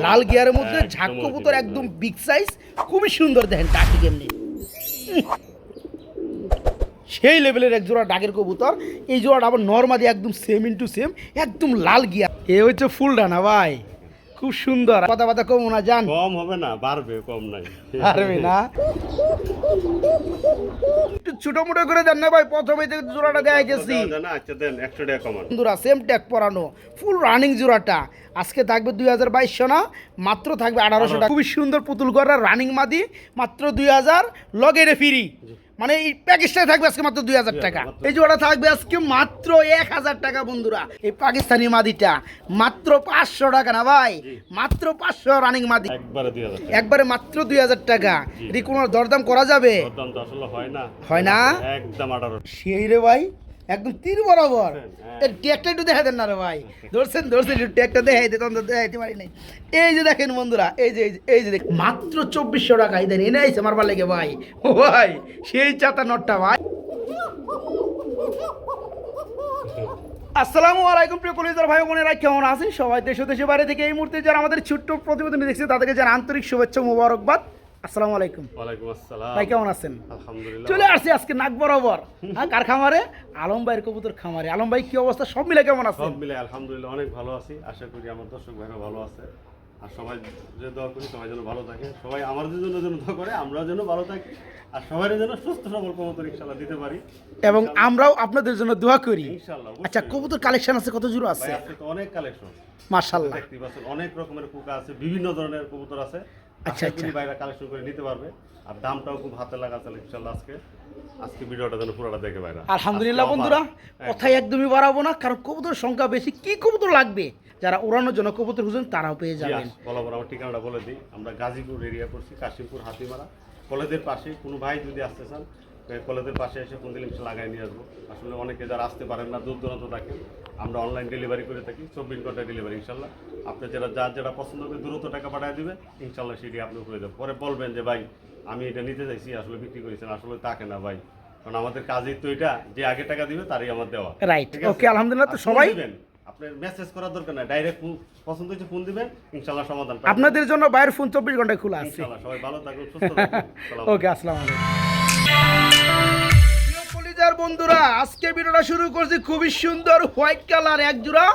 লাল গিয়ারের মধ্যে একদম ঝাক কবুতর একদম বিগ সাইজ খুবই সুন্দর দেখেন ডাকি কেমনি। সেই লেভেলের এক জোড়া ডাকের কবুতর এই জোড়াটা আবার নর্মালি একদম সেম ইন্টু সেম একদম লাল গিয়া এ হচ্ছে ফুল ডানা ভাই খুব সুন্দর। কথা কথা কম না জান কম হবে না বাড়বে কম নাই। পারবে না। একটু ছোট মোটো করে দেন না ভাই প্রথমে থেকে জোড়াটা দেওয়া যায় না? আচ্ছা দেন একশো টাকা কমান। বন্ধুরা সেম ট্যাগ পরানো ফুল রানিং জোড়াটা। আজকে থাকবে দুই হাজার বাইশশো না মাত্র থাকবে আঠারোশো টাকা। খুবই সুন্দর পুতুল করার রানিং মাদি মাত্র দুই হাজার লগেরে ফ্রি। মানে এই প্যাকেজটাই থাকবে আজকে মাত্র দুই হাজার টাকা। এই জোড়া থাকবে আজকে মাত্র এক হাজার টাকা বন্ধুরা। এই পাকিস্তানি মাদিটা মাত্র পাঁচশো টাকা না ভাই? মাত্র পাঁচশো রানিং মাদি। একবারে মাত্র দুই হাজার টাকা। এটি কোনো দরদাম করা যাবে? হয় না। হয় না? একদম সেই রে ভাই। একদম তীর বরাবর। হ্যাঁ। ট্যাগটা একটু দেখা দেন না রে ভাই। ধরছেন ধরছেন একটু ট্যাগটা দেখাই দিতে অন্তত দেখাইতে পারি নাই। এই যে দেখেন বন্ধুরা এই যে এই যে- এই যে দেখ মাত্র চব্বিশশো টাকা দেন এনে আইছে মারবার লেগে ভাই। ও ভাই সেই চাতা নটটা ভাই। আসসালামু আলাইকুম প্রিয় কলেজার ভাই বোনেরা কেমন আছেন? সবাই দেশ দেশে বাইরে থেকে এই মুহূর্তে যারা আমাদের ছোট্ট প্রতিবেদন দেখছে তাদেরকে যারা আন্তরিক শুভেচ্ছা মুবারকবাদ। আসসালামু আলাইকুম। ওয়ালাইকুম আসসালাম। ভাই কেমন আছেন? আলহামদুলিল্লাহ চলে আসছি আজকে নাক বরাবর হ্যাঁ কার খামারে আলম ভাইয়ের কবুতর খামারে। আলম ভাই কি অবস্থা? সব মিলে কেমন আছে সব মিলে আলহামদুলিল্লাহ অনেক ভালো আছি। আশা করি আমার দর্শক ভাইরা ভালো আছে। আর সবাই যে দোয়া করি সবাই যেন ভালো থাকে। সবাই আমাদের জন্য যেন দোয়া করে আমরা যেন ভালো থাকি। আর যেন সুস্থ সবল কবুতর দিতে পারি। এবং আমরাও আপনাদের জন্য দোয়া করি। আচ্ছা কবুতর কালেকশন আছে কত জোড়া ভাই আছে তো অনেক কালেকশন। দেখতে পাচ্ছেন অনেক রকমের কুকা আছে বিভিন্ন ধরনের কবুতর আছে। আচ্ছা, আচ্ছা। বাইরে কালেকশন করে নিতে পারবে আর দামটাও খুব হাতে লাগা আছে ইনশাআল্লাহ আজকে। আজকে ভিডিওটা যেন পুরোটা দেখে বাইরে। আলহামদুলিল্লাহ বন্ধুরা কথাই একদমই বাড়াবো না কারণ কবুতর সংখ্যা বেশি কি কবুতর লাগবে? যারা ওড়ানোর জন্য কবুতর খুঁজছেন তারাও পেয়ে যাবেন। বরাবর আমার ঠিকানাটা বলে দিই। আমরা গাজীপুর এরিয়া করছি কাশিমপুর হাতিমারা। কলেজের পাশে কোনো ভাই যদি আসতে চান কলেজের পাশে এসে ফোন দিলে লাগাই নিয়ে আসব। আসলে অনেকে যারা আসতে পারেন না দূর দূরান্ত থাকেন আমরা অনলাইন ডেলিভারি করে থাকি চব্বিশ ঘণ্টা ডেলিভারি ইনশাল্লাহ। আপনি যারা যার যেটা পছন্দ করে দ্রুত টাকা পাঠিয়ে দিবে ইনশাল্লাহ সেটি আপনি করে দেবেন। পরে বলবেন যে ভাই আমি এটা নিতে চাইছি আসলে বিক্রি করেছেন আসলে তাকে না ভাই। কারণ আমাদের কাজই তো এটা যে আগে টাকা দিবে তারই আমার দেওয়া। রাইট? ওকে আলহামদুলিল্লাহ তো সবাই। আপনার মেসেজ করার দরকার নাই ডাইরেক্ট পছন্দ হচ্ছে ফোন দিবেন ইনশাল্লাহ সমাধান আপনাদের জন্য বাইরের ফোন চব্বিশ ঘন্টায় খোলা আছে। সবাই ভালো থাকুন সুস্থ থাকুন ওকে আসসালামু আলাইকুম। কলিজার বন্ধুরা আজকে ভিডিওটা শুরু করছি খুবই সুন্দর হোয়াইট কালার এক জোড়া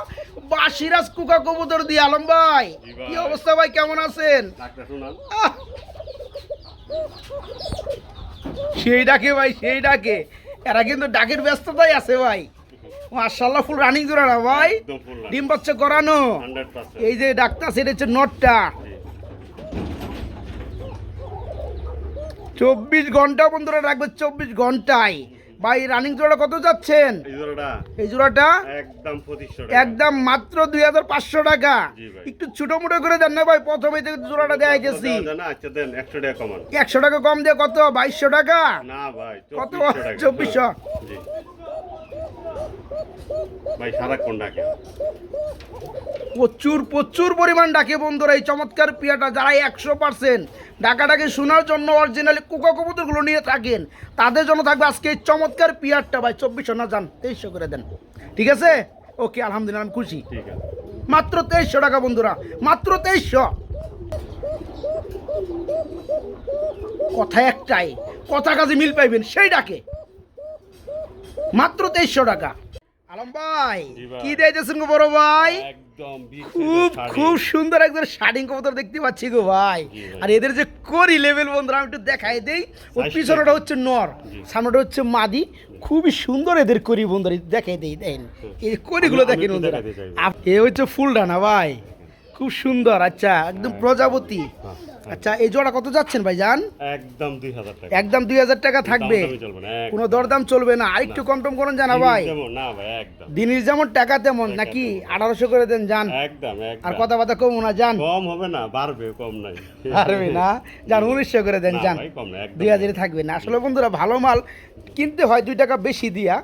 বাসিরাজ কুকা কবুতর দিয়ে আলম ভাই। কি অবস্থা ভাই কেমন আছেন! সেই ডাকে ভাই সেই ডাকে। এরা কিন্তু ডাকের ব্যস্ততাই আছে ভাই। মার্শাল্লাহ ফুল রানিং জোড়া না ভাই? ডিম বাচ্চা করানো এই যে ডাক্তার সেটা হচ্ছে নটটা। চব্বিশ ঘণ্টা বন্ধুরা রাখবে চব্বিশ ঘন্টায়। ভাই রানিং জোড়া কত যাচ্ছেন? এই জোড়াটা? একদম একদম মাত্র দুই হাজার পাঁচশো টাকা। একটু ছোট মোটো করে দেন না ভাই প্রথমে থেকে জোড়াটা দেওয়া না আচ্ছা একশো টাকা কম দিয়ে কত? বাইশশো টাকা? ভাই কত? চব্বিশশো ভাই সারাক্ষণ ডাকে। প্রচুর প্রচুর পরিমাণ ডাকে বন্ধুরা এই চমৎকার পিয়াটা যারা একশো পার্সেন্ট ডাকাটাকে শোনার জন্য অরিজিনালি কুকা কবুতরগুলো নিয়ে থাকেন তাদের জন্য থাকবে আজকে এই চমৎকার পিয়ারটা। ভাই চব্বিশশো না যান তেইশশো করে দেন। ঠিক আছে? ওকে আলহামদুলিল্লাহ আমি খুশি। মাত্র তেইশশো টাকা বন্ধুরা মাত্র তেইশশো। কথা একটাই কথা কাজে মিল পাইবেন সেই ডাকে। মাত্র তেইশশো টাকা। আলম ভাই কি দিয়েছেন গো বড় ভাই? একদম খুব। খুব সুন্দর একজন শাড়িং কবুতর দেখতে পাচ্ছি গো ভাই। আর এদের যে করি লেভেল বন্ধুরা আমি একটু দেখাই দেই। ওর পিছনটা হচ্ছে নর সামনেটা হচ্ছে মাদি। খুবই সুন্দর এদের করি বন্ধুরা দেখাই দেই দেন। এই করিগুলো দেখেন বন্ধুরা। এ হচ্ছে ফুলডানা ভাই। খুব সুন্দর আচ্ছা একদম প্রজাপতি। হ্যাঁ, হ্যাঁ। আচ্ছা এই জোড়া কত যাচ্ছেন ভাই জান একদম দুই হাজার টাকা। একদম দুই হাজার টাকা থাকবে। কোনো দরদাম চলবে না। আরেকটু কম টম করেন জানা ভাই। দিনের যেমন টাকা তেমন নাকি আঠারোশো করে দেন যান একদম আর কথা বার্তা কমো না যান কম হবে না বাড়বে কম নাই। পারবে না। যান উনিশশো করে দেন যান দুই হাজারে থাকবে না। আসলে বন্ধুরা ভালো মাল কিনতে হয় দুই টাকা বেশি দিয়া।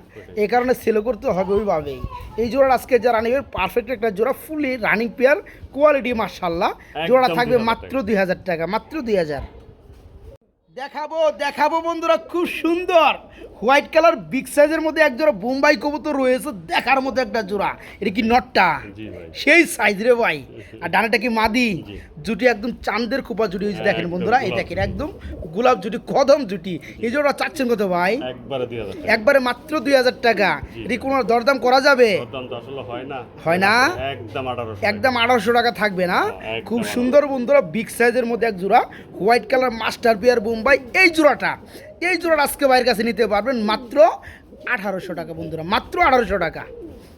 এই কারণে সেল করতে হবে ওইভাবেই। এই জোড়া আজকে যারা নেবে পারফেক্ট একটা জোড়া ফুলি রানিং পেয়ার কোয়ালিটি মার্শাল্লাহ জোড়া থাকবে মাত্র দুই হাজার টাকা মাত্র দুই হাজার। দেখাবো দেখাবো বন্ধুরা খুব সুন্দর। হোয়াইট কালার বিগ সাইজের মধ্যে এক জোড়া বোম্বাই কবুতর রয়েছে দেখার মতো একটা জোড়া। এটা কি নটটা সেই সাইজ রে ভাই। আর ডানাটা কি মাদি? জুটি একদম চান্দের খোপা জুটি হয়েছে দেখেন বন্ধুরা এই দেখেন একদম গোলাপ জুটি কদম জুটি। এই জোড়া চাচ্ছেন কত ভাই? একবারে মাত্র দুই হাজার টাকা। এটি কোনো দরদাম করা যাবে? হয় না। একদম আঠারোশো টাকা। থাকবে না? খুব সুন্দর বন্ধুরা বিগ সাইজের মধ্যে এক জোড়া। White colour master peer Bombay এই জোড়াটা এই জোড়াটা আজকে বাইরের কাছে নিতে পারবেন মাত্র আঠারোশো টাকা বন্ধুরা মাত্র আঠারোশো টাকা।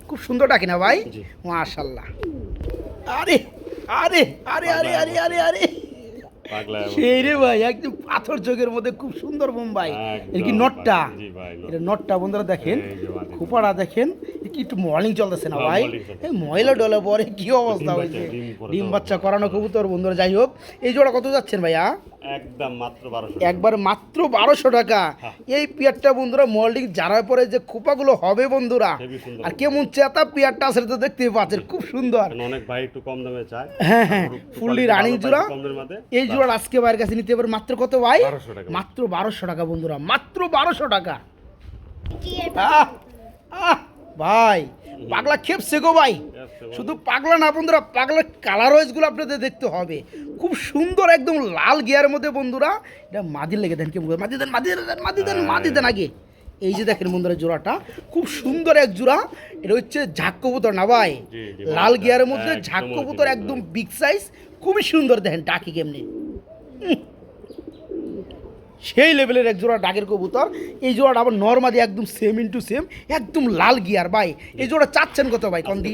খুব সুন্দর ডাকি না ভাই। মাশাল্লাহ আরে আরে আরে আরে আরে আরে আরে। সেই রে ভাই একদম পাথর চোখের মধ্যে খুব সুন্দর বোম্বাই কি নটটা? ভাই। এটা নটটা বন্ধুরা দেখেন দেখেন কি একটু মর্নিং চলতেছে না হ্যাঁ, ভাই? এই ময়লা ডলে পরে কি অবস্থা ডিম হয়েছে ডিম বাচ্চা করানো কবুতর বন্ধুরা যাই হোক। এই জোড়া কত যাচ্ছেন ভাইয়া? একদম মাত্র বারোশো একবার মাত্র বারোশো টাকা। হ্যাঁ। এই পিয়ারটা বন্ধুরা মল্ডিং যারা পরে যে খোপাগুলো হবে বন্ধুরা আর কেমন চেতা পিয়ারটা আছে তো দেখতে পাচ্ছেন খুব সুন্দর। অনেক ভাই একটু কম দামে চায়। হ্যাঁ হ্যাঁ ফুললি রানিং জোড়া। এই জোড়া আজকে বাইরের কাছে নিতে পারে মাত্র কত ভাই? মাত্র বারোশো টাকা বন্ধুরা মাত্র বারোশো টাকা। ভাই পাগলা খেপছে গো ভাই। শুধু পাগলা না বন্ধুরা পাগলার কালার ওয়াইজগুলো আপনাদের দেখতে হবে। খুব সুন্দর একদম লাল গিয়ার মধ্যে বন্ধুরা এটা মাদির লেগে দেন কেমন মাদি দেন মাদি দেন মাদি দেন মাদি দেন আগে। এই যে দেখেন বন্ধুরা জোড়াটা খুব সুন্দর এক জোড়া। এটা হচ্ছে ঝাক কবুতর না ভাই? লাল গিয়ারের মধ্যে একদম ঝাক কবুতর একদম বিগ সাইজ খুবই সুন্দর দেখেন ডাকি কেমনি। সেই লেভেলের এক জোড়া ডাকের কবুতর। এই জোড়াটা আবার নর্মাদি একদম সেম ইন্টু সেম একদম লাল গিয়ার ভাই। এই জোড়া চাচ্ছেন কত ভাই কন্দি?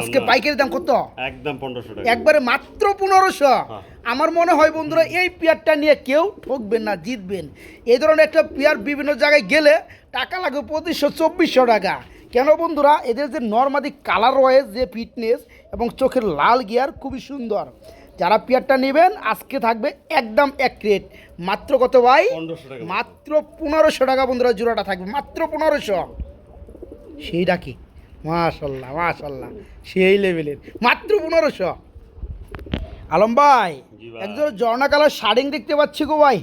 আজকে। পাইকারি দাম কত? একদম পনেরোশো একবারে মাত্র পনেরোশো। হ্যাঁ। আমার মনে হয় বন্ধুরা এই পেয়ারটা নিয়ে কেউ ঠকবেন না জিতবেন। এই ধরনের একটা পেয়ার বিভিন্ন জায়গায় গেলে টাকা লাগবে পঁচিশশো চব্বিশশো টাকা। কেন বন্ধুরা এদের যে নর্মাদি কালার ওয়াইজ যে ফিটনেস এবং চোখের লাল গিয়ার খুবই সুন্দর। যারা পেয়ারটা নেবেন আজকে থাকবে একদম এক রেট মাত্র কত ভাই? মাত্র পনেরোশো টাকা বন্ধুরা জোড়াটা থাকবে। মাত্র পনেরোশো। সেইটা কি? মাশাল্লাহ মাশাল্লাহ। সেই লেভেলের। মাত্র পনেরোশো। আলম ভাই একজন ঝর্ণা কালার শাড়িং দেখতে পাচ্ছি গো ভাই।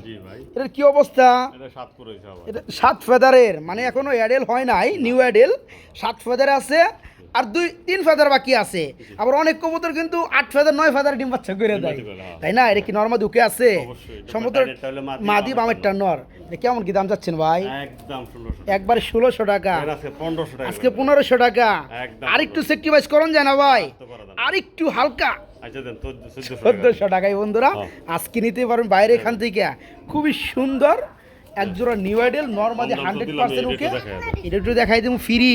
এটার কি অবস্থা? এটা সাত ফেদারের মানে এখনও অ্যাডেল হয় নাই নিউ অ্যাডেল সাত ফেদারে আছে। আর দুই তিন ফেদার বাকি আছে। আবার অনেক কবুতর কিন্তু আট ফেদার নয় ফেদার ডিম বাচ্চা করে দেয়। হ্যাঁ। তাই না? এটা কি নর্মাল দুকে আছে? সমুদ্র মাদি, বামেরটা নর। কেমন কি দাম যাচ্ছেন ভাই? একবার ষোলোশো টাকা। আজকে পনেরোশো টাকা আর একটু সেক্টিভাইজ করুন যায় না ভাই। আর একটু হালকা। আচ্ছা চোদ্দশো টাকায় বন্ধুরা হ্যাঁ। আজকে নিতে পারবেন বাইরে এখান থেকে। খুবই সুন্দর একজোড়া new ideal normally hundred percent okay. এটা একটু দেখাই দিলাম ফ্রি।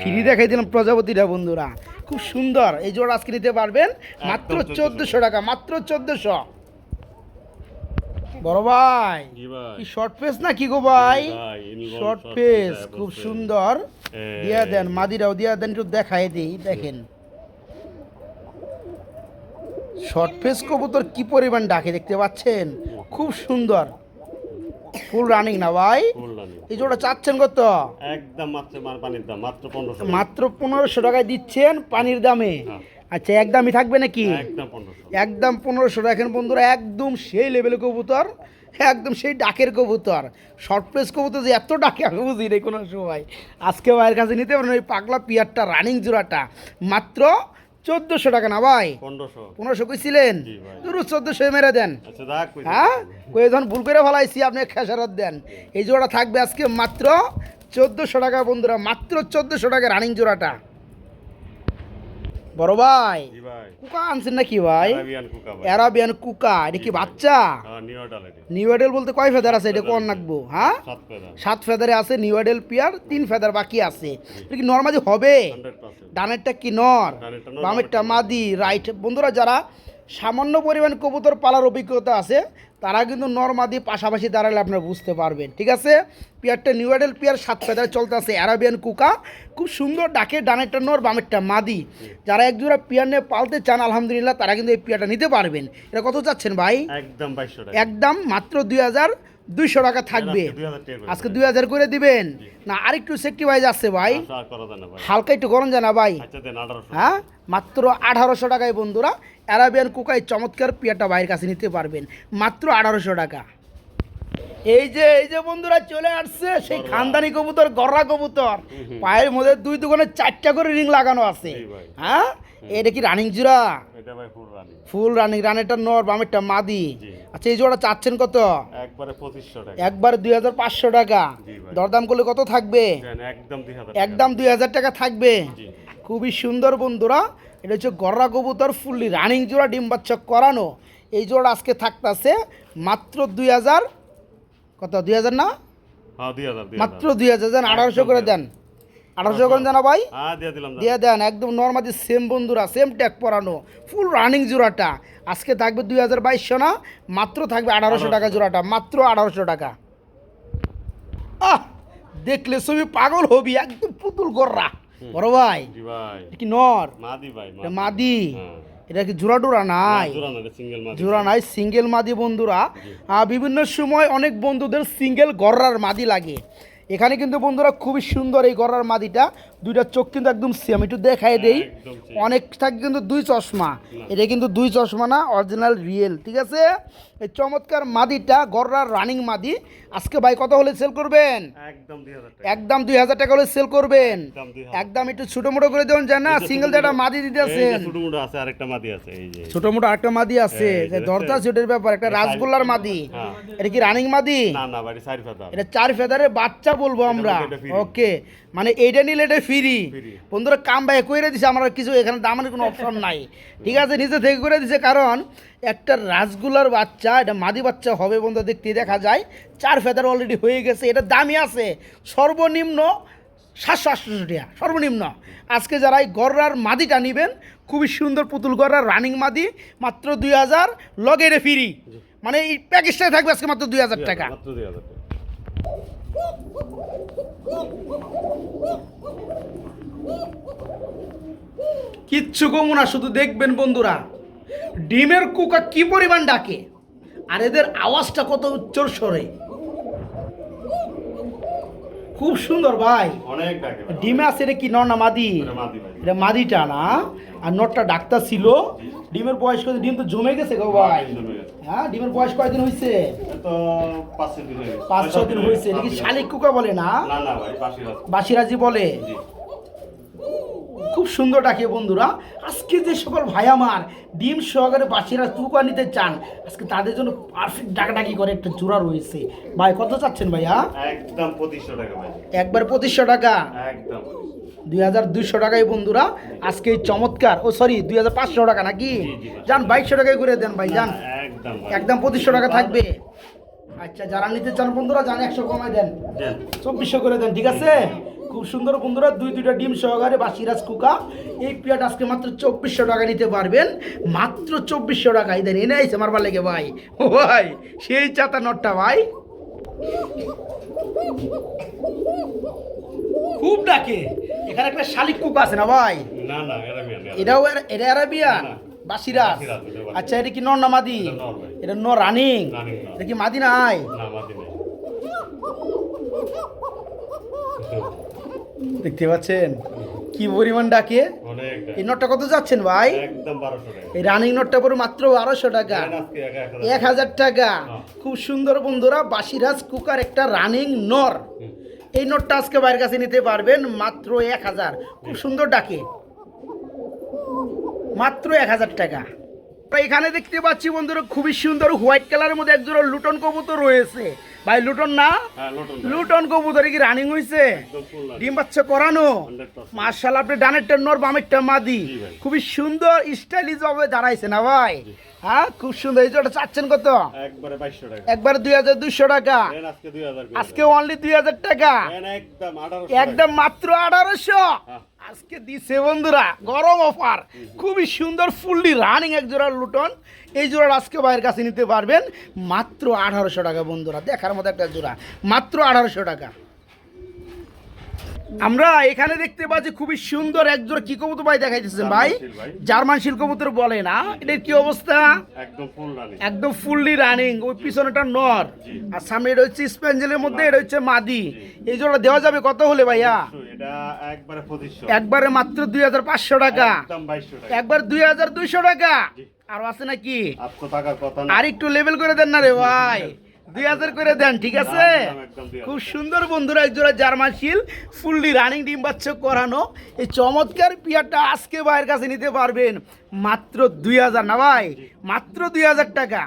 ফ্রি দেখাই দিলাম প্রজাপতিটা বন্ধুরা। খুব সুন্দর। এই জোড়া আজকে নিতে পারবেন। মাত্র 1400 চোদ্দশো টাকা মাত্র চোদ্দশো। বড় ভাই কি শর্ট পেস না কি গো ভাই? শর্ট পেস খুব সুন্দর। দিয়া দেন মাদিরাও দিয়া দেন একটু দেখাই দিই দেখেন। শর্ট পেস কবুতর কি পরিমাণ ডাকে দেখতে পাচ্ছেন? খুব সুন্দর। ফুল রানিং না ভাই। এই জোড়া চাচ্ছেন কত? একদম মাত্র পানির দাম মাত্র পনেরোশো মাত্র পনেরোশো টাকায় দিচ্ছেন পানির দামে। হ্যাঁ। আচ্ছা একদমই থাকবে নাকি? একদম পনেরোশো রাখেন বন্ধুরা একদম সেই লেভেলের কবুতর একদম সেই ডাকের কবুতর। শর্ট প্লেস কবুতর যে এত ডাকে আমি বুঝি রে কোনো সময়। আজকে ভাইয়ের কাছে নিতে পারেন ওই পাগলা পিয়ারটা রানিং জোড়াটা। মাত্র চোদ্দোশো টাকা না ভাই? পনেরোশো। কইছিলেন? জি চোদ্দশো মেরে দেন। আচ্ছা হ্যাঁ? কই ধরুন ভুল করে ফেলাইছি আপনি খেসারত দেন। এই জোড়া থাকবে আজকে মাত্র চোদ্দোশো টাকা বন্ধুরা মাত্র চোদ্দোশো টাকা রানিং জোড়াটা। বড় ভাই। কুকা আনছেন নাকি ভাই? অ্যারাবিয়ান কুকা এটা কি বাচ্চা? হ্যাঁ নিউ অর্ডার এডেল বলতে কয় ফেদার আছে? এটা কোন রাখব হ্যাঁ? সাত ফেদারে। আছে নিউ এডেল পিয়ার তিন ফেদার বাকি আছে। এটা কি নর্মালি হবে? ডানেরটা কি নর? বামেরটা মাদি রাইট। বন্ধুরা যারা সামান্য পরিমাণ কবুতর পালার অভিজ্ঞতা আছে তারা কিন্তু নর মাদি পাশাপাশি দাঁড়ালে আপনারা বুঝতে পারবেন ঠিক আছে? পিয়ারটা নিউ এডেল পিয়ার সাত ফেদারে চলতে আছে অ্যারাবিয়ান কুকা। খুব সুন্দর ডাকে ডানেরটা নর বামেরটা মাদি। যারা এক একজোড়া পিয়ার নিয়ে পালতে চান আলহামদুলিল্লাহ তারা কিন্তু এই পিয়ারটা নিতে পারবেন। এটা কত চাচ্ছেন ভাই? একদম একদম মাত্র দুই হাজার দুইশো টাকা থাকবে। আজকে দুই হাজার করে দিবেন। না আরেকটু সেফটি ওয়াইজ আছে ভাই। আচ্ছা, ভাই। হালকা একটু গরম জানা ভাই। আচ্ছা হ্যাঁ মাত্র আঠারোশো টাকায় বন্ধুরা অ্যারাবিয়ান কুকাই চমৎকার পিয়াটা বাইরের কাছে নিতে পারবেন। মাত্র আঠারোশো টাকা। এই যে এই যে বন্ধুরা চলে আসছে সেই খানদানি কবুতর গররা কবুতর। পায়ের মধ্যে দুই দোকানে চারটা করে রিং লাগানো আছে। হ্যাঁ? এটা কি রানিং জোড়া? ফুল রানিং রানেরটা নর বামেরটা মাদি। আচ্ছা এই জোড়া চাচ্ছেন কত? একবারে পঁচিশশো টাকা। একবার দুই হাজার পাঁচশো টাকা। দরদাম করলে কত থাকবে? একদম দুই হাজার টাকা। থাকবে। খুবই সুন্দর বন্ধুরা। এটা হচ্ছে গররা কবুতর ফুললি রানিং জোড়া ডিম বাচ্চা করানো। এই জোড়া আজকে থাকতেছে মাত্র দুই হাজার কত দুই হাজার না? হ্যাঁ দুই হাজার মাত্র দুই হাজার দেন আঠারোশো করে দেন। আঠারোশো করে দেন ভাই? হ্যাঁ দিয়ে দিয়ে দেন একদম নর্মালি সেম বন্ধুরা সেম ট্যাগ পরানো ফুল রানিং জোড়াটা। আজকে থাকবে দুই হাজার বাইশশো না মাত্র থাকবে আঠারোশো টাকা জোড়াটা মাত্র আঠারোশো টাকা। আহ দেখলে ছবি পাগল হবি একদম পুতুল গররা। বড় ভাই। কি নর? মাদি এটা হ্যাঁ। এটা কি জোড়া টোড়া নাই জোড়া নাই সিঙ্গেল মাদি বন্ধুরা। আহ, বিভিন্ন সময় অনেক বন্ধুদের সিঙ্গেল গররার মাদি লাগে। এখানে কিন্তু বন্ধুরা খুবই সুন্দর এই গররার মাদিটা। দুইটা চোখ কিন্তু একদম সেম একটু দেখাই দেই। একদম অনেক থাকে কিন্তু দুই চশমা। এটা কিন্তু দুই চশমা না অরিজিনাল রিয়েল ঠিক আছে? এই চমৎকার মাদিটা গররার রানিং মাদি। আজকে ভাই কত হলে সেল করবেন? একদম দুই হাজার টাকা। হলে সেল করবেন। একদম একটু ছোটো মোটো করে দেবেন যায় না? সিঙ্গেল যেটা মাদি দিতে আছেন ছোট মোটো আছে আরেকটা মাদি আছে এই যে। ছোট মোটো আরেকটা মাদি আছে। দরজা? সেটের ব্যাপার একটা রাসগোল্লার মাদি। হ্যাঁ। এটা কি রানিং মাদি? এটা চার ফেদারের বাচ্চা বলব আমরা। ওকে মানে এইটা নিলে এটা ফ্রি। বন্ধুরা কাম ভাই করে দিছে আমার কিছু এখানে দামের কোনো অপশন নাই। ঠিক আছে নিজে থেকে করে দিছে কারণ একটা রাসগুলার বাচ্চা এটা মাদি বাচ্চা হবে বন্ধু দেখতে দেখা যায়। চার ফেদার অলরেডি হয়ে গেছে এটা দামি আছে। সর্বনিম্ন সাতশো আটশো টাকা সর্বনিম্ন। আজকে যারা এই গররার মাদিটা নেবেন খুবই সুন্দর পুতুল গররার রানিং মাদি মাত্র দুই হাজার লগে এটা ফ্রি মানে এই প্যাকেজটাই থাকবে আজকে মাত্র দুই হাজার টাকা মাত্র দুই হাজার টাকা কিচ্ছু কমু না, শুধু দেখবেন বন্ধুরা। ডিমের কুকা কি পরিমাণ ডাকে? আর এদের আওয়াজটা কত উচ্চর স্বরে খুব সুন্দর ভাই। অনেক ডিমে আছে এটা কি নর না মাদি? এটা মাদিটা না? আর নটটা ডাক্তার ছিল। ডিমের বয়স কত? ডিম তো জমে গেছে গো ভাই। হ্যাঁ ডিমের বয়স কয়দিন হয়েছে পাঁচ ছয় দিন হয়ে গেছে। ছ দিন হয়েছে নাকি শালিক কুকা বলে না? বাসিরাজি বলে? খুব সুন্দর ডাকে বন্ধুরা। আজকে যে সকল ভাই আমার ডিম সহকারে বাসিরা চুকা নিতে চান আজকে তাদের জন্য পারফেক্ট ডাকাডাকি করে একটা জোড়া রয়েছে। ভাই কত চাচ্ছেন ভাইয়া? একদম পঁচিশশো টাকা ভাই। একবার পঁচিশশো টাকা? একদম দুই হাজার দুইশো টাকায় বন্ধুরা আজকে এই চমৎকার ও সরি দুই হাজার পাঁচশো টাকা নাকি। যান বাইশশো টাকায় করে দেন ভাই যান। একদম পঁচিশশো টাকা থাকবে। আচ্ছা যারা নিতে চান বন্ধুরা যান একশো কমায় দেন। চব্বিশশো করে দেন ঠিক আছে? খুব সুন্দর বন্ধুরা দুই দুইটা ডিম সহকারে বা সিরাজ কুকা এই পিয়াট আজকে মাত্র চব্বিশশো টাকা নিতে পারবেন। মাত্র চব্বিশশো টাকা দেন এনে আইছে আমার লেগে ভাই। ও ভাই সেই চাতা নটটা ভাই। খুব ডাকে। এখানে একটা শালিক কুকা আছে না ভাই? না না এরা মেয়ে না। এটাও এটা আরাবিয়া না। বাসিরাজ। আচ্ছা এটা কি নর না মাদি? এটা নর ভাই। এটা নর রানিং? এটা কি মাদি নাই? না মাদি নেই। দেখতে পাচ্ছেন? কি পরিমাণ ডাকে? এই নটটা কত যাচ্ছেন ভাই? এই রানিং নটটা পরে মাত্র বারোশো টাকা। এক হাজার। টাকা। হ্যাঁ। খুব সুন্দর বন্ধুরা বাসিরাজ কুকার একটা রানিং নর এই নোটটা আজকে বাইরের কাছে নিতে পারবেন মাত্র এক হাজার। খুব সুন্দর ডাকে। মাত্র এক হাজার টাকা। এখানে দেখতে পাচ্ছি বন্ধুরা খুবই সুন্দর হোয়াইট কালারের মধ্যে একজোড়া লুটন কবুতর রয়েছে। ভাই লুটন না? হ্যাঁ লোটন কবুতর কি রানিং হয়েছে ডিম বাচ্চা করানো? 100% মার্শাল আপনি ডানেরটা নর বামেরটা মাদি। খুবই সুন্দর স্টাইলিশ ভাবে দাঁড়াইছে না ভাই? হ্যাঁ খুব সুন্দর। এই জোড়া চাচ্ছেন কত? একবারে দুই হাজার দুইশো টাকা। আজকে অনলি দুই হাজার টাকা। একদম মাত্র আঠারোশো। হ্যাঁ। আজকে দিছে বন্ধুরা, গরম অফার। খুবই সুন্দর ফুললি রানিং এক জোড়া লুটন। এই জোড়া আজকে বাইরের কাছে নিতে পারবেন মাত্র আঠারোশো টাকা বন্ধুরা। দেখার মতো একটা জোড়া, মাত্র আঠারোশো টাকা। আমরা এখানে দেখতে পাচ্ছি খুবই সুন্দর এক জোড়া কি কবুতর ভাই দেখাইতেছেন ভাই? জার্মান শিল। কবুতর বলে না? এটার কি অবস্থা? একদম ফুললি রানিং ওই পিছনেটা নর। আর সামনে এটা হচ্ছে স্পেঞ্জেলের মধ্যে এটা হচ্ছে মাদি। এই জোড়া দেওয়া যাবে কত হলে ভাইয়া? একবারে মাত্র দুই হাজার পাঁচশো টাকা। একবার দুই হাজার দুইশো টাকা। আর আছে নাকি? আর একটু লেভেল করে দেন না রে ভাই। দুই হাজার করে দেন ঠিক আছে। খুব সুন্দর বন্ধুরা এক জোড়া জার্মান শিল ফুললি রানিং ডিম বাচ্চা করানো। এই চমৎকার পিয়ারটা আজকে ভাইয়ের কাছে নিতে পারবেন। মাত্র দুই হাজার না ভাই? মাত্র দুই হাজার টাকা।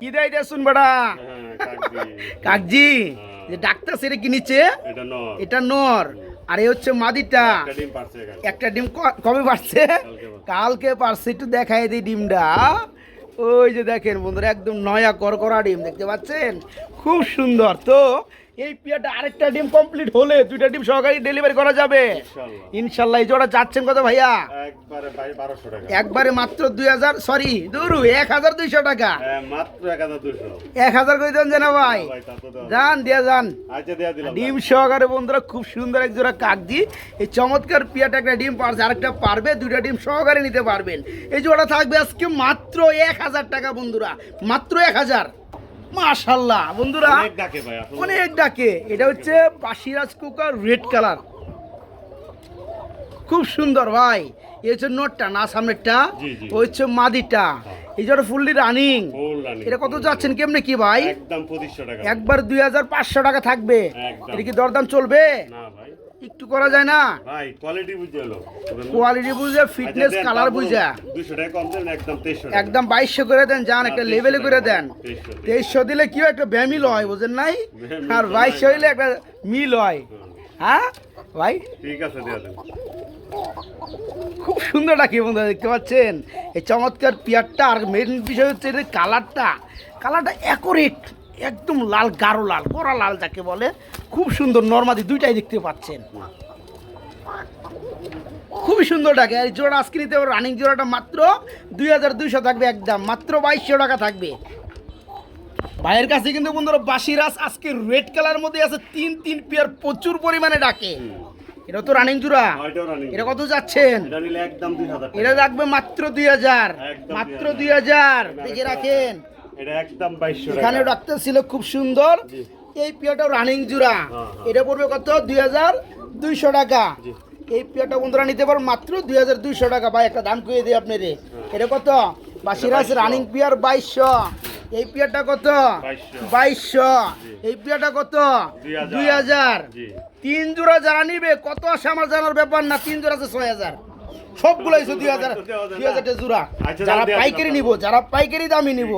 কি দেয় এটা শুন বেটা? হ্যাঁ, কাকজি। হ্যাঁ। যে ডাক্তার সেটা কি নিচ্ছে এটা নর। আর এই হচ্ছে মাদিটা। একটা ডিম কবে পারছে? কালকে পারছে। কালকে পারছে। একটু দেখাই দিই ডিমটা। ওই যে দেখেন বন্ধুরা একদম নয়া করকরা ডিম দেখতে পাচ্ছেন? খুব সুন্দর। তো এই পিয়াটা আরেকটা ডিম কমপ্লিট হলে দুইটা ডিম সহকারী ডেলিভারি করা যাবে। ইনশাআল্লাহ। ইনশাল্লাহ এই জোড়া চাচ্ছেন কত ভাইয়া? একবারে ভাই 1200 টাকা। একবারে মাত্র দুই হাজার সরি দুরু এক হাজার দুইশো টাকা। হ্যাঁ, মাত্র 1200 এক হাজার করে দেন জানা ভাই? যান দিয়া যান। আচ্ছা, দিলাম। ডিম সহকারে বন্ধুরা খুব সুন্দর এক জোড়া কাকজি। এই চমৎকার পিয়াটা একটা ডিম পারছে আরেকটা পারবে দুইটা ডিম সহকারে নিতে পারবেন। এই জোড়া থাকবে আজকে মাত্র এক হাজার টাকা বন্ধুরা মাত্র এক হাজার। মাশাল্লাহ বন্ধুরা অনেক ডাকে এটা হচ্ছে পাশিরাজ কুকার রেড কালার। খুব সুন্দর ভাই এই হচ্ছে নোটটা না সামনেরটা। ওই হচ্ছে মাদিটা। এই জোড়া ফুললি রানিং এটা কত যাচ্ছেন কেমনে কি ভাই? একদম 2500 টাকা। একবার দুই হাজার পাঁচশো টাকা থাকবে। এটা কি দরদাম চলবে? না ভাই। একটু করা যায় না? ভাই, কোয়ালিটি বুঝে এলো। কোয়ালিটি বুঝে ফিটনেস আচ্ছা, কালার বুঝে। 200 টাকা কম দেন, একদম 2300 একদম বাইশশো করে দেন যান একটা লেভেলে করে দেন। 2300 তেইশশো। দিলে কি একটা ব্যামিল হয় বুঝেন নাই? আর তো বাইশশো নাই। হইলে একটা মিল হয়। হ্যাঁ? ভাই? ঠিক আছে, দেয়া দেন। খুব সুন্দর ডাকি বন্ধুরা দেখতে পাচ্ছেন? এই চমৎকার পিয়ারটা আর মেন বিষয় হচ্ছে কালারটা কালারটা অ্যাকোরেট একদম লাল গাঢ় লাল গোড়া লাল যাকে বলে। খুব সুন্দর নর্মাদি দুইটাই দেখতে পাচ্ছেন। খুবই সুন্দর ডাকে আর জোড়া আজকে নিতে রানিং জোড়াটা মাত্র দুই হাজার দুইশো থাকবে একদম মাত্র বাইশশো টাকা থাকবে। ভাইয়ের কাছে কিন্তু বন্ধুরা বাসিরাস আজকে রেড কালার মধ্যে আছে তিন তিন পেয়ার প্রচুর পরিমাণে ডাকে এটা তো রানিং জোড়া। এটা কত যাচ্ছেন? এটা একদম এটা রাখবে মাত্র দুই হাজার। মাত্র দুই হাজার। দেখে রাখেন। এটা একদম 2200 এখানে ডাক্তার ছিল খুব সুন্দর। এই পিয়াটাও রানিং হ্যাঁ। এটা পড়বে কত? দুই হাজার দুইশো টাকা। এই পিয়াটা বন্ধুরা নিতে পারো মাত্র দুই হাজার দুইশো টাকা। ভাই একটা দাম কয়ে দিই আপনারে। হ্যাঁ। এটা কত? বাসিরাজ রানিং পিয়ার বাইশশো। এই পিয়ারটা কত? 2200 বাইশশো। এই পিয়াটা কত? দুই হাজার। তিন জোড়া যারা নিবে কত আসে আমার জানার ব্যাপার না তিন জোড়া আছে ছয় হাজার। সবগুলো হচ্ছে দুই হাজার দুই হাজার জোড়া। আচ্ছা, যারা পাইকারি নিব যারা পাইকারি দামি নিব।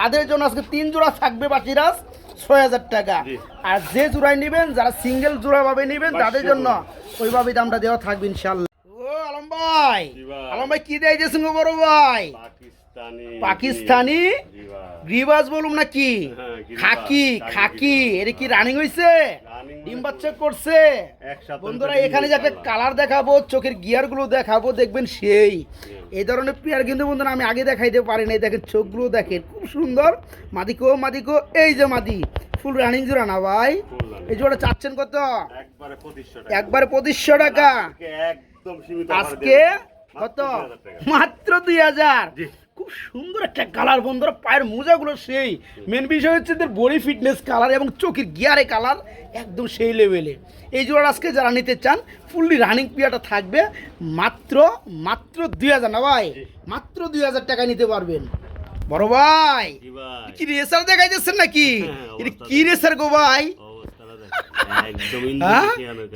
তাদের জন্য আজকে তিন জোড়া থাকবে বাকিরাজ ছয় হাজার টাকা। আর যে জোড়ায় নিবেন যারা সিঙ্গেল জোড়া ভাবে নিবেন তাদের জন্য ওইভাবে দামটা দেওয়া থাকবে ইনশাল্লাহ ও আলম ভাই। আলম ভাই কি দেয় দিয়েছেন গো বড় ভাই? পাকিস্তানি। গ্রিবাজ বলুম নাকি? হ্যাঁ, খাকি খাকি এটা কি রানিং হইছে? Running ডিম মানে বাচ্চা করছে। বন্ধুরা এখানে যে একটা কালার দেখাবো চোখের গিয়ারগুলো দেখাবো দেখবেন সেই। এই ধরনের পেয়ার কিন্তু বন্ধুরা আমি আগে দেখাইতে পারি নাই। দেখেন চোখগুলো দেখেন খুব সুন্দর। মাদিকো মাদিকো এই যে মাদি। ফুল রানিং জোড়া না ভাই? এই জোড়া চাচ্ছেন কত? একবারে 2500 টাকা। পঁচিশশো টাকা। আজকে। কত? মাত্র 2000 টাকা। মাত্র দুই হাজার। খুব সুন্দর একটা কালার বন্ধুরা পায়ের মোজাগুলো সেই। মেন বিষয় হচ্ছে এদের বডি ফিটনেস কালার এবং চোখের গিয়ারে কালার একদম সেই লেভেলে এই জোড়া আজকে যারা নিতে চান ফুললি রানিং পিয়াটা থাকবে মাত্র মাত্র দুই হাজার না ভাই? মাত্র দুই হাজার টাকা নিতে পারবেন। বড় ভাই কি রেসার দেখাই যাচ্ছেন নাকি? হ্যাঁ, এটা কি রেসার গো ভাই?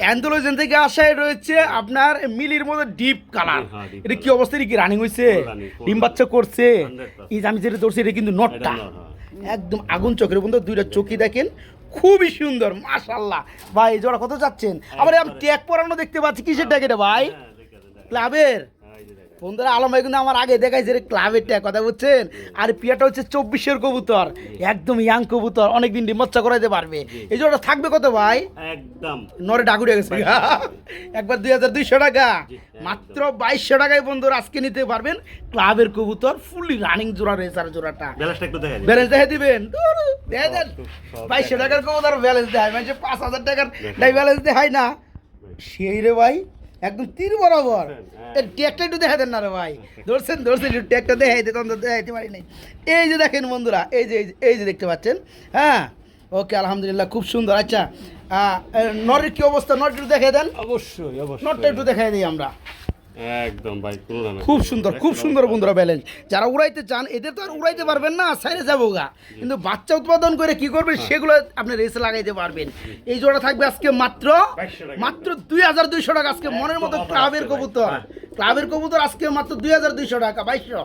অ্যান্থোলজেন থেকে আসায় রয়েছে আপনার মিলির মধ্যে ডিপ কালার হ্যাঁ, এটা কি। অবস্থা? কি রানিং হয়েছে full ডিম বাচ্চা করছে? 100% এই যে আমি যেটা ধরছি এটা কিন্তু নটটা। হ্যাঁ। একদম আগুন চোখের বন্ধু দুইটা চোখই দেখেন। খুবই সুন্দর মাশাল্লাহ ভাই জোড়া কত যাচ্ছেন? আবার আমি ট্যাগ পরানো দেখতে পাচ্ছি। কিসের ট্যাগ এটা ভাই? হ্যাঁ। ক্লাবের? হ্যাঁ। বন্ধুরা আলম ভাই কিন্তু আমার আগে দেখাইছে রে ক্লাবের ট্যাগ কথা বুঝছেন? আর পিয়াটা হচ্ছে চব্বিশের কবুতর একদম ইয়াং কবুতর অনেকদিন ডিমচ্ছা করাইতে পারবে। এই জোড়া থাকবে কত ভাই? একদম। নরে ডাকুড়ে গেছে। একবার দুই হাজার দুইশো টাকা। মাত্র বাইশশো টাকায় বন্ধুরা আজকে নিতে পারবেন ক্লাবের কবুতর ফুললি রানিং জোড়া জোড়াটা। একটু দেখা দিন। ব্যালেন্স দেখে দিবেন? দেন। বাইশশো টাকার কবুতর ব্যালেন্স দেয় মানে পাঁচ হাজার টাকার ব্যালেন্স দেখায় না। সেই রে ভাই। একদম তীর বরাবর। হ্যাঁ। ট্যাগটা একটু দেখা দেন না রে ভাই। ধরছেন ধরছেন একটু ট্যাগটা দেখাই দিতে অন্তত দেখাইতে পারি নাই। এই যে দেখেন বন্ধুরা এই যে এই যে- দেখতে পাচ্ছেন হ্যাঁ? ওকে আলহামদুলিল্লাহ খুব সুন্দর। আচ্ছা নরের কি অবস্থা? নট একটু দেখাই দেন। অবশ্যই অবশ্যই। নটটা একটু দেখাই দিই আমরা। একদম ভাই খুব সুন্দর খুব সুন্দর বন্ধুরা ব্যালেন্স যারা উড়াইতে চান এদের তো আর উড়াইতে পারবেন না সাইরে যাব গা। কিন্তু বাচ্চা উৎপাদন করে কি করবেন সেগুলো আপনি রেসে লাগাইতে পারবেন। এই জোড়া থাকবে আজকে মাত্র মাত্র দুই হাজার দুইশো টাকা। আজকে মনের মতো ক্লাবের। কবুতর। হ্যাঁ। ক্লাবের কবুতর আজকে মাত্র দুই হাজার দুইশো টাকা বাইশশো।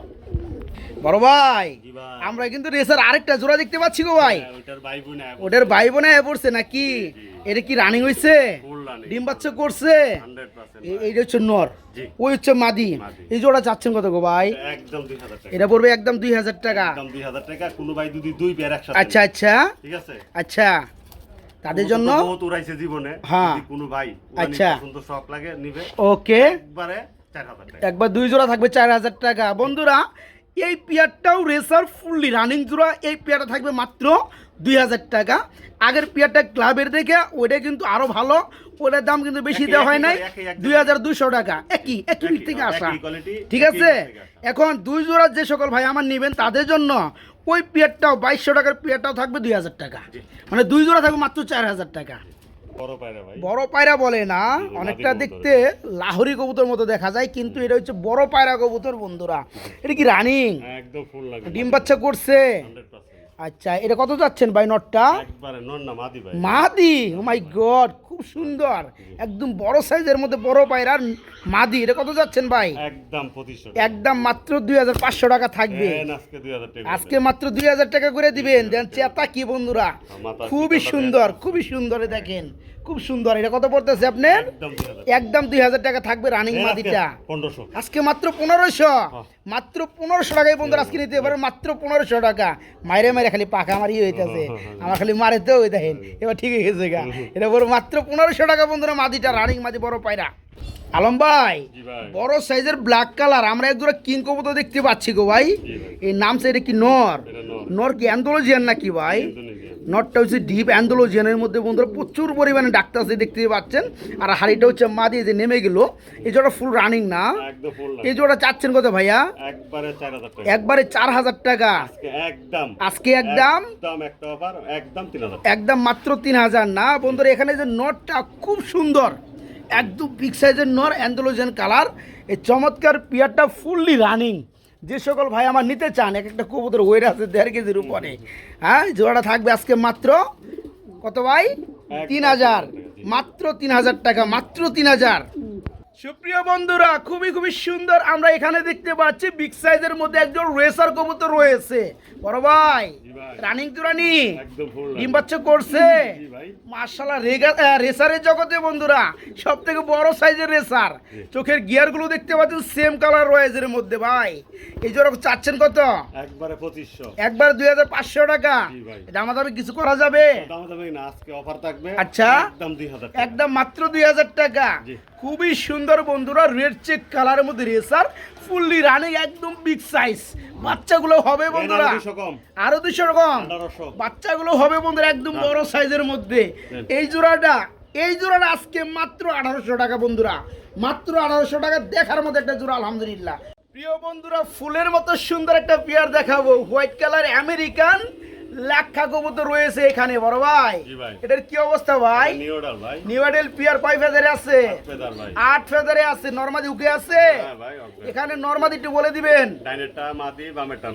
বড় ভাই আমরা কিন্তু রেসার আরেকটা জোড়া দেখতে পাচ্ছি গো ভাই। হ্যাঁ, ওটার ভাই বোনে পড়ছে নাকি? এটা কি রানিং হয়েছে ডিম বাচ্চা করছে? 100% এইটা হচ্ছে নর। ওই হচ্ছে মাদি। এই জোড়া চাচ্ছেন কত গো ভাই? একদম 2000 টাকা। এটা পড়বে একদম দুই হাজার টাকা। একদম 2000 টাকা। কোনো ভাই দুই পেয়ার একসাথে আচ্ছা আচ্ছা। ঠিক আছে? আচ্ছা। তাদের জন্য? বহুত উড়াইছে জীবনে। হ্যাঁ। কোনো ভাই আচ্ছা। সুন্দর শখ লাগে নিবে। ওকে। একবারে একবার দুই জোড়া থাকবে চার হাজার টাকা। বন্ধুরা এই পেয়ারটাও রেসার ফুললি রানিং জোড়া। এই পেয়ারটা থাকবে মাত্র দুই হাজার টাকা। আগের পেয়ারটা ক্লাবের দেখে ওটা কিন্তু আরও ভালো। ওটার দাম কিন্তু বেশি দেওয়া হয় নাই। দুই হাজার দুইশো টাকা। একই একই একই, থেকে আসা। ঠিক আছে? এখন দুই জোড়ার যে সকল ভাই আমার নেবেন তাদের জন্য ওই পেয়ারটাও বাইশশো টাকার পেয়ারটাও থাকবে দুই হাজার টাকা। মানে দুই জোড়া থাকবে মাত্র চার হাজার টাকা। বড় পায়রা বলে না অনেকটা দেখতে লাহোরি কবুতর মতো দেখা যায় কিন্তু এটা হচ্ছে বড় পায়রা কবুতর বন্ধুরা। এটা কি রানিং? একদম ফুল ডিম বাচ্চা করছে। 100% আচ্ছা এটা কত যাচ্ছেন ভাই নটটা? মাদি ও মাই গড খুব সুন্দর। একদম বড় সাইজের মধ্যে বড় পায়ের আর মাদি। এটা কত যাচ্ছেন ভাই? একদম 2500 একদম মাত্র দুই হাজার পাঁচশো টাকা থাকবে। আজকে 2000 টাকা আজকে মাত্র দুই হাজার টাকা করে দিবেন। দেন চেতা কি বন্ধুরা? খুবই সুন্দর খুবই সুন্দর দেখেন। খুব সুন্দর। এটা কত পড়তেছে আপনার? একদম দুই হাজার টাকা। থাকবে রানিং আজকে মাদিটা। 1500 আজকে মাত্র পনেরোশো। হ্যাঁ। মাত্র পনেরোশো টাকায় বন্ধুরা আজকে নিতে পারেন মাত্র পনেরোশো টাকা। মাইরে মাইরে খালি পাখা মারি হইতেছে। হ্যাঁ, হ্যাঁ, আমার খালি মারে তো ওই দেখেন। এবার ঠিক হয়ে গেছে গা। এটা বড় মাত্র পনেরোশো টাকা বন্ধুরা মাদিটা রানিং মাদি বড় পায়রা। আলম ভাই বড় সাইজের ব্ল্যাক কালার আমরা এক দুটো কিং কবুতর দেখতে পাচ্ছি গো ভাই। এই নাম এটা কি নর? নর। কি অ্যান্ডোলজিয়ান নাকি ভাই? নটটা হচ্ছে ডিপ অ্যান্ডোলজিয়ানের মধ্যে বন্ধুরা প্রচুর পরিমাণে ডাক্তার আছে দেখতে পাচ্ছেন। আর হাড়িটা হচ্ছে মা দিয়ে যে নেমে গেল এই জোড়া ফুল রানিং না? এই জোড়া চাচ্ছেন কত ভাইয়া? একবারে 4000 টাকা। একবারে চার হাজার টাকা। আজকে একদম। আজকে একদম? একদম একদম মাত্র তিন হাজার। না বন্ধুরা এখানে যে নটটা খুব সুন্দর। একদম বিগ সাইজের নর অ্যান্ডোলোজেন কালার এই চমৎকার পিয়ারটা ফুললি রানিং যে সকল ভাই আমার নিতে চান এক একটা কবুতর ওয়েট আছে দেড় কেজির উপরে হ্যাঁ জোড়াটা থাকবে আজকে মাত্র কত ভাই? তিন হাজার মাত্র তিন হাজার টাকা মাত্র তিন হাজার। সুপ্রিয় বন্ধুরা খুবই খুবই সুন্দর আমরা এখানে দেখতে পাচ্ছি বিগ সাইজের মধ্যে একজন রেসার কবুতর রয়েছে। বড় ভাই। রানিং ডিম বাচ্চা করছে। মার্শাল্লাহ রেসারের জগতে বন্ধুরা সব থেকে বড় সাইজের রেসার। চোখের গিয়ারগুলো দেখতে পাচ্ছেন সেম কালার রয়েছে এর মধ্যে ভাই। এই জন্য চাচ্ছেন কত? একবারে 2500 একবার দুই হাজার পাঁচশো টাকা। দামা দামে কিছু করা যাবে? আচ্ছা। একদম 2000 টাকা। একদম মাত্র দুই হাজার টাকা। খুবই সুন্দর বন্ধুরা রেড চেক কালারের মধ্যে রেসার ফুললি রানিং একদম বিগ সাইজ বাচ্চাগুলো হবে বন্ধুরা আর 200 কম। আরও দুশো রকম 1800 বাচ্চাগুলো হবে বন্ধুরা একদম বড় সাইজের মধ্যে। দেন। এই জোড়াটা এই জোড়াটা আজকে মাত্র আঠারোশো টাকা বন্ধুরা। মাত্র আঠারোশো টাকা দেখার মতো একটা জোড়া আলহামদুলিল্লাহ। প্রিয় বন্ধুরা ফুলের মতো সুন্দর একটা পেয়ার দেখাবো। হোয়াইট কালার আমেরিকান লেখা কবুতর রয়েছে এখানে বড় ভাই। এটার কি অবস্থা ভাই? নিউ নিউডেল পিয়ার কয় ফেদারে আছে? আট ফেদারে আছে নর্মাদি উকে আছে? হ্যাঁ। এখানে নর্মাদি একটু বলে দিবেন।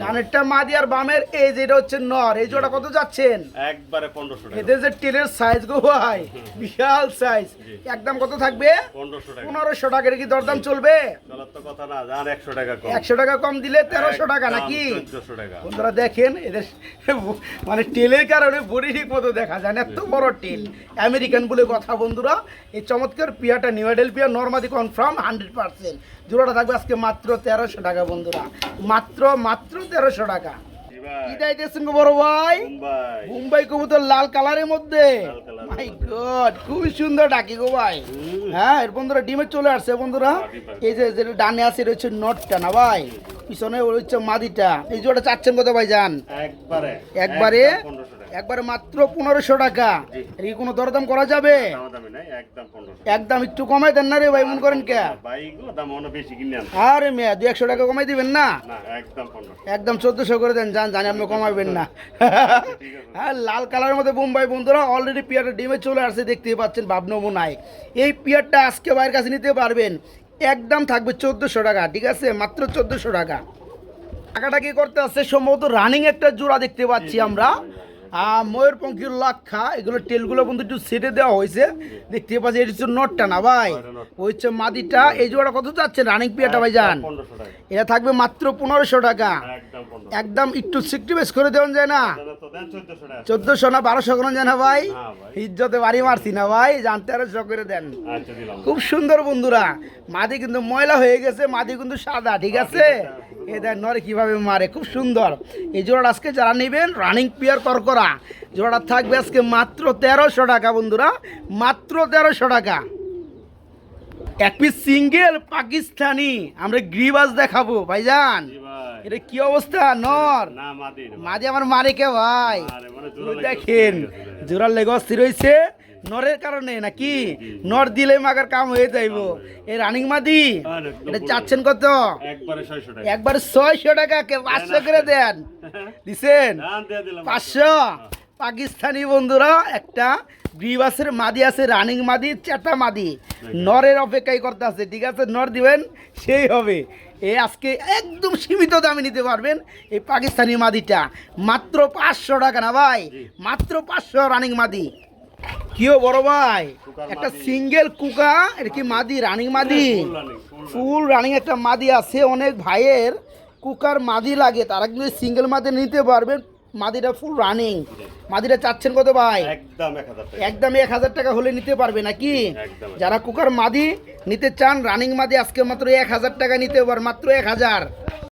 ডানেরটা মাদি আর বামের এই যেটা হচ্ছে নর এই জোড়া কত যাচ্ছেন? একবারে 1500 টাকা। এদের যে টেলের সাইজ গো ভাই বিশাল সাইজ একদম কত থাকবে? 1500 টাকা। পনেরোশো টাকার কি দরদাম চলবে? কথা না জান 100 টাকা কম। একশো টাকা কম দিলে তেরোশো টাকা নাকি? 1400 টাকা। বন্ধুরা দেখেন এদের মানে টেলের কারণে বডি ঠিক মতো দেখা যায় না এত বড় টেল আমেরিকান বলে কথা বন্ধুরা এই চমৎকার পিয়াটা নিউডেল পিয়া নর্মাদি কনফার্ম হান্ড্রেড পার্সেন্ট জোড়াটা থাকবে আজকে মাত্র তেরোশো টাকা বন্ধুরা। মাত্র মাত্র তেরোশো টাকা। বড় ভাই? মুম্বাই। কবুতর লাল কালারের মধ্যে। মাই গড খুবই সুন্দর ডাকি গো ভাই। হ্যাঁ এর বন্ধুরা ডিমে চলে আসছে বন্ধুরা। এই যে ডানে আছে রয়েছে নটটা না ভাই? পিছনে হচ্ছে মাদিটা। এই জোড়া চাচ্ছেন কত ভাই যান একবারে। একবারে? একদম 1500 টাকা। একবারে মাত্র পনেরোশো টাকা। এর কোনো দরদাম করা যাবে? একদম একটু কমাই দেন না রে ভাই মন করেন কে? আরে মেয়া দু একশো টাকা কমাই দিবেন না? একদম 1500 চোদ্দশো করে দেন জান জানি আপনি কমাবেন না। হ্যাঁ লাল কালারের মধ্যে বোম্বাই বন্ধুরা অলরেডি পিয়ারটা ডিমে চলে আসছে দেখতেই পাচ্ছেন ভাব নমুনায় এই পিয়ারটা আজকে ভাইয়ের কাছে নিতে পারবেন। একদম থাকবে চোদ্দোশো টাকা ঠিক আছে? মাত্র চোদ্দোশো টাকা। টাকাটা কি করতে আসছে? সম্ভবত রানিং একটা জোড়া দেখতে পাচ্ছি আমরা। ময়ূরপঙ্খীর লাক্ষা এগুলো টেলগুলো কিন্তু একটু সেটে দেওয়া হয়েছে। দেখতে পাচ্ছি এটা হচ্ছে নটটা না ভাই? ওই হচ্ছে মাদিটা। এই জোড়া কত যাচ্ছে রানিং পিয়াটা ভাই যান এটা থাকবে মাত্র পনেরোশো টাকা। একদম একটু সিক্সটি বেস করে দেওয়া যায় না? চোদ্দোশো না বারোশো করে যায় না ভাই? ইজ্জতে বাড়ি মারছি না ভাই জানতে আরও করে দেন। আচ্ছা খুব সুন্দর বন্ধুরা। মাদি কিন্তু ময়লা হয়ে গেছে মাদি কিন্তু সাদা ঠিক আছে। এ দেখ নরে কীভাবে মারে? খুব সুন্দর। এই জোড়াটা আজকে যারা নেবেন রানিং পিয়ার করকরা। জোড়াটা থাকবে আজকে মাত্র তেরোশো টাকা বন্ধুরা মাত্র তেরোশো টাকা। এক পিস সিঙ্গেল পাকিস্তানি। আমরা গ্রিবাস দেখাবো ভাইজান। এটা কি অবস্থা নর? মাঝে আমার মারে কে ভাই? মানে দেখেন। জোড়ার লেগে অস্থির হয়েছে। নরের কারণে নাকি? নর দিলে মাগার কাম হয়ে যাইব। এই রানিং মাদি এটা চাচ্ছেন কত? একবারে ছয়শো টাকা। একবার ছয়শো টাকা কে পাঁচশো করে দেন। দিছেন? দাম দিয়ে দিলাম। পাঁচশো? পাকিস্তানি বন্ধুরা একটা গ্রিবাসের মাদি আছে রানিং মাদি চেটা মাদি। নরের অপেক্ষাই করতে আছে ঠিক আছে? নর দিবেন সেই হবে। এ আজকে একদম সীমিত দামে নিতে পারবেন এই পাকিস্তানি মাদিটা। মাত্র পাঁচশো টাকা না ভাই? মাত্র পাঁচশো রানিং মাদি। কিও বড় ভাই? একটা সিঙ্গেল কুকা এটা কি মাদি? রানিং মাদি? Full running, full running. একটা মাদি আছে অনেক ভাইয়ের কুকার মাদি লাগে তারা কিন্তু সিঙ্গেল মাদি নিতে পারবেন মাদিটা ফুল রানিং মাদিটা চাচ্ছেন কত ভাই? একদম এক হাজার টাকা। একদম এক হাজার টাকা হলে নিতে পারবে নাকি? যারা কুকার মাদি নিতে চান রানিং মাদি আজকে মাত্র এক হাজার টাকা নিতে পার মাত্র এক হাজার।